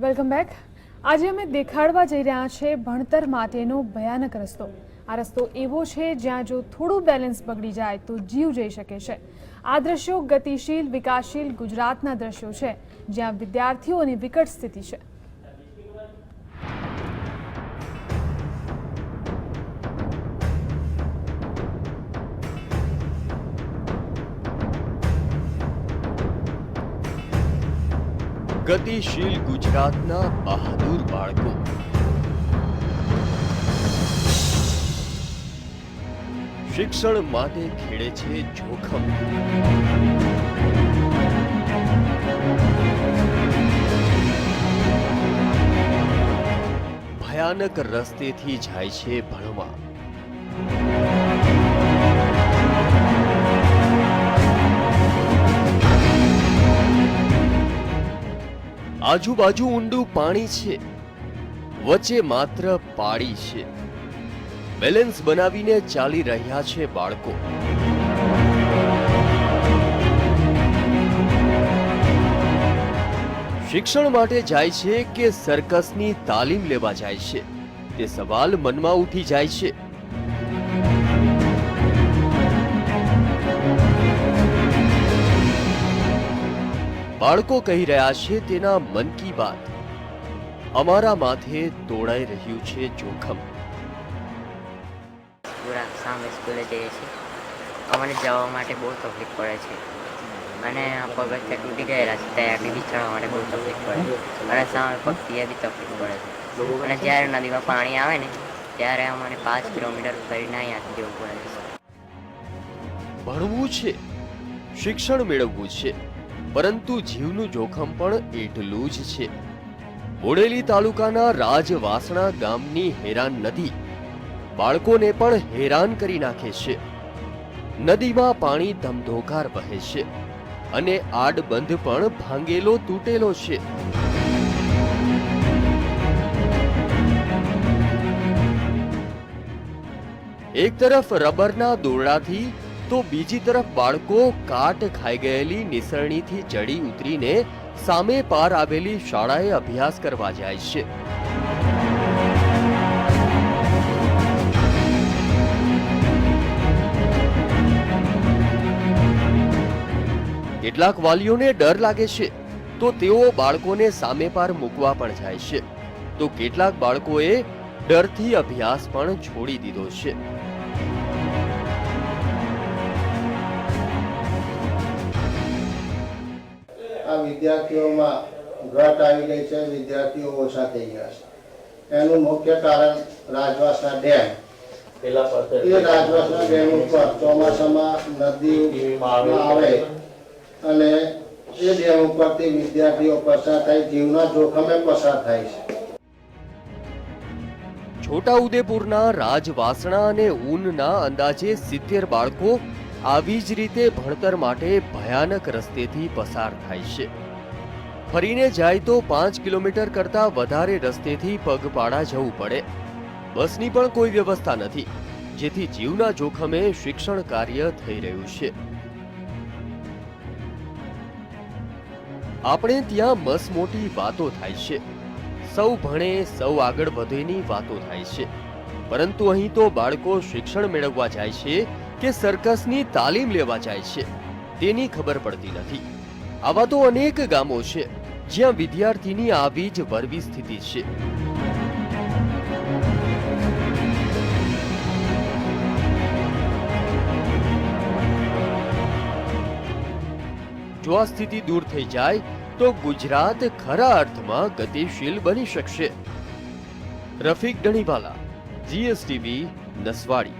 Welcome back. આજે અમે દેખાડવા જઈ રહ્યા છે ભણતર માટેનો ભયાનક રસ્તો. આ રસ્તો એવો છે જ્યાં જો થોડું બેલેન્સ બગડી જાય તો જીવ જઈ શકે છે. આ દ્રશ્યો ગતિશીલ, વિકાસશીલ ગુજરાતના દ્રશ્યો છે, જ્યાં વિદ્યાર્થીઓની વિકટ સ્થિતિ છે. ગતિશીલ ગુજરાતના બહાદુર બાળકો. શિક્ષણ માટે ખેડે છે જોખમ. ભયાનક રસ્તેથી જાય છે ભણવા. આજુબાજુ ઊંડું પાણી છે. વચ્ચે માત્ર પાળી છે. બેલેન્સ બનાવીને ચાલી રહ્યા છે બાળકો. શિક્ષણ માટે જાય છે કે સર્કસની તાલીમ લેવા જાય છે? તે સવાલ મનમાં ઉઠી જાય છે. બાળકો કહી રહ્યા છે તેના મન કી બાત. અમારા માથે તોડાઈ રહ્યું છે જોખમ. પૂરા સામે સ્કૂલે જઈએ છીએ. અમને જવા માટે બહુ તકલીફ પડે છે. અને પગથિયા તૂટી ગયેલા છે ત્યાં બી ચડવા માટે બહુ તકલીફ પડે અને સામે પગથિયા બી તકલીફ પડે છે. અને જ્યારે નદીમાં પાણી આવે ને ત્યારે અમને પાંચ કિલોમીટર ફરીને અહીંયાથી જવું પડે છે. ભણવું છે શિક્ષણ મેળવવું છે. પરંતુ જીવનું જોખમ પણ એટલું જ છે. બોડેલી તાલુકાના રાજવાસણા ગામની હેરાન નદી બાળકોને પણ હેરાન કરી નાખે છે. નદીમાં પાણી ધમધોકાર વહે છે અને આડબંધ પણ ભાંગેલો તૂટેલો છે. એક તરફ રબરના દોરડાથી તો બીજી તરફ બાળકો કાટ ખાઈ ગયેલી નિસરણીથી ચડી ઉતરીને સામે પાર આવેલી શાળાએ અભ્યાસ કરવા જાય છે. કેટલાક વાલીઓને ડર લાગે છે, તો તેઓ બાળકોને સામે પાર મૂકવા પણ જાય છે. તો કેટલાક બાળકોએ ડરથી અભ્યાસ પણ છોડી દીધો છે. વિદ્યાર્થીઓમાં ઘટ આવી ગઈ છે વિદ્યાર્થીઓ ઓછા થઈ ગયા છે. એનું મુખ્ય કારણ રાજવાસના ડેમ. એ રાજવાસના ડેમ ઉપર ચોમાસામાં નદી આવે. અને એ ડેમ ઉપરથી વિદ્યાર્થીઓ પસાર થાય જીવના જોખમે પસાર થાય છે. છોટાઉદેપુરના રાજવાસણા અને ઊનના અંદાજે સિત્તેર બાળકો આવી જ રીતે ભણતર માટે ભયાનક રસ્તેથી પસાર થાય છે. ફરીને જાય તો પાંચ કિલોમીટર કરતા વધારે રસ્તેથી પગપાળા જવું પડે. બસની પણ કોઈ વ્યવસ્થા નથી, જેથી જીવના જોખમે શિક્ષણ કાર્ય થઈ રહ્યું છે. આપણે ત્યાં મસ મોટી વાતો થાય છે. સૌ ભણે, સૌ આગળ વધેની વાતો થાય છે. પરંતુ અહીં તો બાળકો શિક્ષણ મેળવવા જાય છે કે સર્કસની તાલીમ લેવા જાય છે, તેની ખબર પડતી નથી. આવા તો અનેક ગામો છે, જ્યાં વિદ્યાર્થીની આવી જ વરવી સ્થિતિ છે. જો આ સ્થિતિ દૂર થઈ જાય, તો ગુજરાત ખરા અર્થમાં ગતિશીલ બની શકશે. રફીક ડણીવાલા જીએસટીવી, નસવાડી.